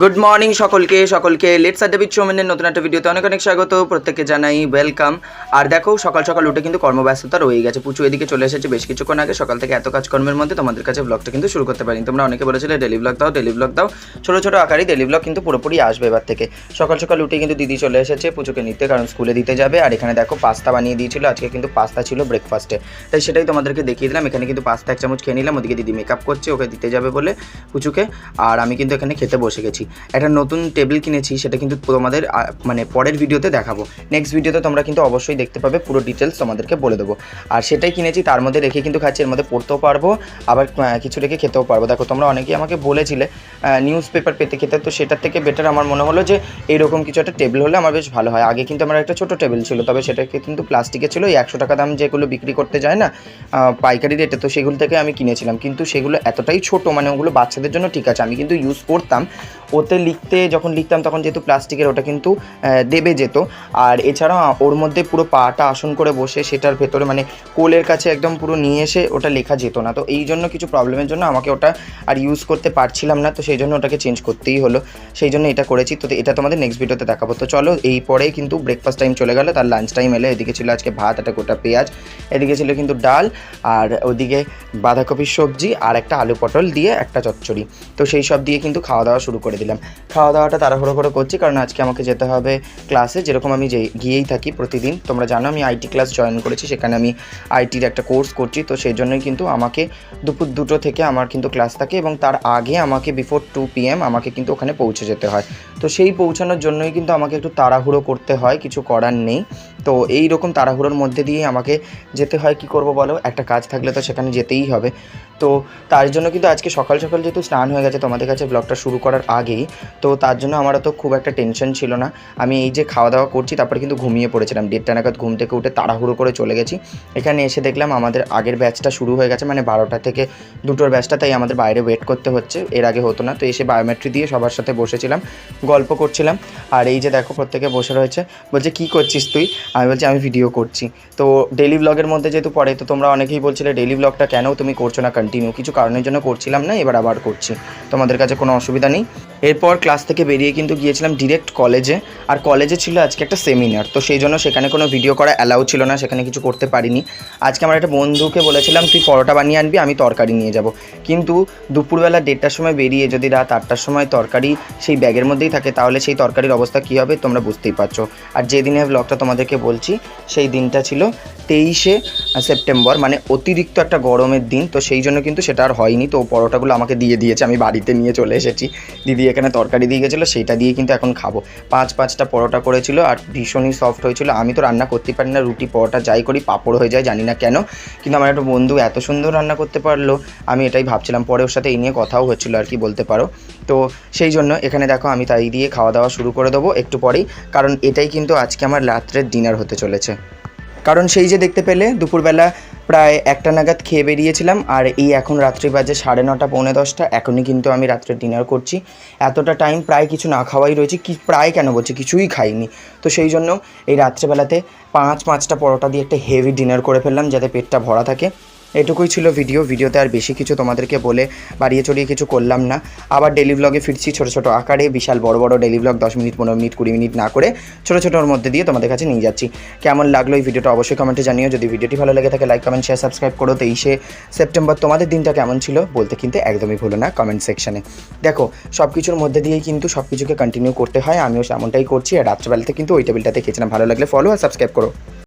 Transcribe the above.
Good morning সকলকে সকলকে let's আড্ডা বিচ চৌমেনের নতুন একটা ভিডিওতে অনেক অনেক স্বাগত, প্রত্যেককে জানাই ওয়েলকাম আর দেখো, সকাল সকাল উঠে কিন্তু কর্মব্যস্ততা রয়ে গেছে। পুচু এদিকে চলে এসেছে বেশ কিছুক্ষণ আগে, সকাল থেকে এত কাজকর্মের মধ্যে তোমাদের কাছে ব্লগটা কিন্তু শুরু করতে পারিনি। তোমরা অনেকে বলেছিলে ডেলি ব্লগ দাও ডেলি ব্লগ দাও। ছোটো ছোটো আকারই ডেলি ব্লগ কিন্তু পুরোপুরি আসবে এবার থেকে। সকাল সকাল উঠে কিন্তু দিদি চলে এসেছে পুচুকে নিতে, কারণ স্কুলে দিতে যাবে। আর এখানে দেখো পাস্তা বানিয়ে দিয়েছিল। আজকে কিন্তু পাস্তা ছিল ব্রেকফাস্টে তাই সেটাই তোমাদেরকে দেখিয়ে দিলাম। এখানে কিন্তু পাস্তা এক চামচ খেয়ে নিলাম। ওদিকে দিদি মেকআপ করছে, ওকে দিতে যাবে বলে পুচুকে। আর আমি কিন্তু এখানে খেতে বসে গেছি। একটা নতুন টেবিল কিনেছি, সেটা কিন্তু তোমাদের মানে পরের ভিডিওতে দেখাবো। নেক্সট ভিডিওতে তোমরা কিন্তু অবশ্যই দেখতে পাবে পুরো ডিটেলস তোমাদেরকে বলে দেবো। আর সেটাই কিনেছি, তার মধ্যে রেখে কিন্তু খাচ্ছি, এর মধ্যে পড়তেও পারব, আবার কিছু রেখে খেতেও পারব। দেখো, তোমরা অনেকেই আমাকে বলেছিলে নিউজ পেপার পেতে খেতে, তো সেটার থেকে বেটার আমার মনে হলো যে, এইরকম কিছু একটা টেবিল হলে আমার বেশ ভালো হয়। আগে কিন্তু আমার একটা ছোটো টেবিল ছিল, তবে সেটাকে কিন্তু প্লাস্টিকের ছিল একশো টাকা দাম যেগুলো বিক্রি করতে যায় না পাইকারি রেটে তো সেগুলো থেকে আমি কিনেছিলাম। কিন্তু সেগুলো এতটাই ছোট মানে ওগুলো বাচ্চাদের জন্য ঠিক আছে, আমি কিন্তু ইউজ করতাম। ওতে লিখতে, যখন লিখতাম তখন যেহেতু প্লাস্টিকের ওটা কিন্তু দেবে যেত। আর এছাড়াও ওর মধ্যে পুরো পাটা আসন করে বসে সেটার ভেতরে মানে কোলের কাছে একদম পুরো নিয়ে এসে ওটা লেখা যেত না। তো এই জন্য কিছু প্রবলেমের জন্য আমাকে ওটা আর ইউজ করতে পারছিলাম না। তো সেই জন্য ওটাকে চেঞ্জ করতেই হলো। সেই জন্য এটা করেছি। তো এটা তোমাদের নেক্সট ভিডিওতে দেখাবো। তো চলো, এই পরেই কিন্তু ব্রেকফাস্ট টাইম চলে গেল। তার লাঞ্চ টাইম এলে। এদিকে ছিল আজকে ভাত, একটা গোটা পেঁয়াজ। এদিকে ছিল কিন্তু ডাল। আর ওদিকে বাঁধাকপির সবজি আর একটা আলু পটল দিয়ে একটা চচ্চড়ি। তো সেই সব দিয়ে কিন্তু খাওয়া দাওয়া শুরু করে দিলাম। খাওয়া দাওয়াটা তাড়াহুড়ো করে করছি কারণ আজকে আমাকে যেতে হবে ক্লাসে যেরকম আমি যে গিয়েই থাকি প্রতিদিন, তোমরা জানো আমি আইটি ক্লাস জয়েন করেছি, সেখানে আমি আইটির একটা কোর্স করছি। তো সেই জন্যই কিন্তু আমাকে দুপুর দুটো থেকে আমার কিন্তু ক্লাস থাকে এবং তার আগে আমাকে বিফোর টু পিএম আমাকে কিন্তু ওখানে পৌঁছে যেতে হয়। তো সেই পৌঁছানোর জন্যই কিন্তু আমাকে একটু তাড়াহুড়ো করতে হয়, কিছু করার নেই। তো এই রকম তাড়াহুড়োর মধ্যে দিয়ে আমাকে যেতে হয়, কি করব বলো? একটা কাজ থাকলে তো সেখানে যেতেই হবে। তো তার জন্য কিন্তু আজকে সকাল সকাল যেহেতু স্নান হয়ে গেছে, তোমাদের কাছে ব্লগটা শুরু করার আগেই, তো তার জন্য আমার তো খুব একটা টেনশন ছিল না। আমি এই যে খাওয়া দাওয়া করছি, তারপরে কিন্তু ঘুমিয়ে পড়েছিলাম। দেড়টা নাগাদ ঘুম থেকে উঠে তাড়াহুড়ো করে চলে গেছি। এখানে এসে দেখলাম আমাদের আগের ব্যাচটা শুরু হয়ে গেছে মানে বারোটা থেকে দুটোর ব্যাচটা তাই আমাদের বাইরে ওয়েট করতে হচ্ছে। এর আগে হতো না, তো এসে বায়োমেট্রি দিয়ে সবার সাথে বসেছিলাম, গল্প করছিলাম। আর এই যে দেখো প্রত্যেকে বসে রয়েছে, বলছে, কী করছিস তুই? আমি বলছি, আমি ভিডিও করছি। তো ডেলি ব্লগের মধ্যে যেহেতু পড়ে, তো তোমরা অনেকেই বলছিলে ডেলি ব্লগটা কেন তুমি করছ না? কন্টিনিউ কিছু কারণের জন্য করছিলাম না এবার আবার করছি। তোমাদের কাছে কোনো অসুবিধা নেই? এরপর ক্লাস থেকে বেরিয়ে কিন্তু গিয়েছিলাম ডিরেক্ট কলেজে আর কলেজে ছিল আজকে একটা সেমিনার তো সেই জন্য সেখানে কোনো ভিডিও করা অ্যালাউ ছিল না, সেখানে কিছু করতে পারিনি। আজকে আমার একটা বন্ধুকে বলেছিলাম, তুই পরোটা বানিয়ে আনবি, আমি তরকারি নিয়ে যাব। কিন্তু দুপুরবেলা দেড়টার সময় বেরিয়ে যদি রাত আটটার সময় তরকারি সেই ব্যাগের মধ্যেই থাকে, তাহলে সেই তরকারির অবস্থা কী হবে তোমরা বুঝতেই পারছ। আর যে দিনে ব্লগটা তোমাদেরকে বলছি, সেই দিনটা ছিল তেইশে সেপ্টেম্বর মানে অতিরিক্ত একটা গরমের দিন, তো সেই জন্য কিন্তু সেটা আর হয়নি। তো পরোটাগুলো আমাকে দিয়ে দিয়েছে, আমি বাড়িতে নিয়ে চলে এসেছি। দিদি এখানে তরকারি দিয়ে গেছিল, সেইটা দিয়ে কিন্তু এখন খাব। পাঁচ পাঁচটা পরোটা করেছিল আর ভীষণই সফট হয়েছিল। আমি তো রান্না করতে পারি না, রুটি, পরোটা যাই করি, পাঁপড় হয়ে যায়, জানি না কেন। কিন্তু আমার একটা বন্ধু এত সুন্দর রান্না করতে পারল, আমি এটাই ভাবছিলাম। পরে ওর সাথে এই নিয়ে কথাও হচ্ছিল আর কি বলতে পারো। তো সেই জন্য এখানে দেখো, আমি তাই দিয়ে খাওয়া দাওয়া শুরু করে দেবো একটু পরেই। কারণ এটাই কিন্তু আজকে আমার রাত্রের ডিনার হতে চলেছে। কারণ সেই যে দেখতে পেলে, দুপুরবেলা প্রায় একটা নাগাদ খেয়ে বেরিয়েছিলাম আর এই এখন রাত্রি বাজে সাড়ে নটা, পৌনে দশটা। এখনই কিন্তু আমি রাত্রে ডিনার করছি। এতটা টাইম প্রায় কিছু না খাওয়াই রয়েছে। কি প্রায় কেন বলছি? কিছুই খাইনি। তো সেই জন্য এই রাত্রেবেলাতে পাঁচ, পাঁচটা পরোটা দিয়ে একটা হেভি ডিনার করে ফেললাম যাতে পেটটা ভরা থাকে। এটুকুই ছিল ভিডিও ভিডিওতে আর বেশি কিছু তোমাদেরকে বলে বাড়িয়ে চড়িয়ে কিছু করলাম না। আবার ডেলি ব্লগে ফিরছি ছোটো ছোটো আকারে, বিশাল বড় বড় ডেলি ব্লগ দশ মিনিট, পনেরো মিনিট, কুড়ি মিনিট না করে ছোটো ছোটোর মধ্যে দিয়ে তোমাদের কাছে নিয়ে যাচ্ছি। কেমন লাগল এই ভিডিওটা অবশ্যই কমেন্টে জানিও। যদি ভিডিওটি ভালো লেগে থাকে লাইক কমেন্ট শেয়ার সাবস্ক্রাইব করো। তেইশে সেপ্টেম্বর তোমাদের দিনটা কেমন ছিল বলতে কিন্তু একদমই ভুলো না কমেন্ট সেকশানে দেখো সব কিছুর মধ্যে দিয়েই কিন্তু সব কিছুকে কন্টিনিউ করতে হয়। আমিও সেমনটাই করছি। আর রাত্রেবেলাতে কিন্তু ওই টেবিলটাতে খেয়েছিলাম। ভালো লাগলে ফলো আর সাবস্ক্রাইব করো।